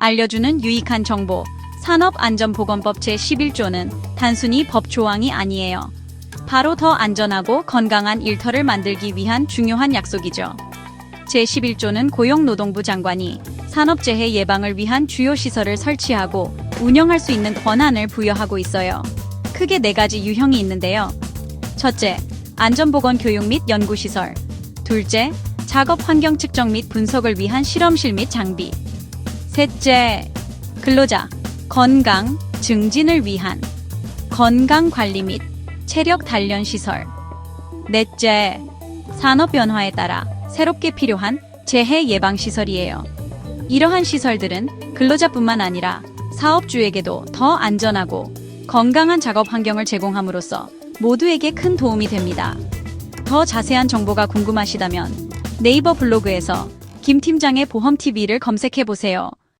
알려주는 유익한 정보. 산업안전보건법 제11조는 단순히 법 조항이 아니에요. 바로 더 안전하고 건강한 일터를 만들기 위한 중요한 약속이죠. 제11조는 고용노동부 장관이 산업재해 예방을 위한 주요 시설을 설치하고 운영할 수 있는 권한을 부여하고 있어요. 크게 네 가지 유형이 있는데요. 첫째, 안전보건 교육 및 연구시설. 둘째, 작업 환경 측정 및 분석을 위한 실험실 및 장비. 셋째, 근로자 건강 증진을 위한 건강 관리 및 체력 단련 시설. 넷째, 산업 변화에 따라 새롭게 필요한 재해 예방 시설이에요. 이러한 시설들은 근로자뿐만 아니라 사업주에게도 더 안전하고 건강한 작업 환경을 제공함으로써 모두에게 큰 도움이 됩니다. 더 자세한 정보가 궁금하시다면 네이버 블로그에서 김 팀장의 보험 TV를 검색해 보세요.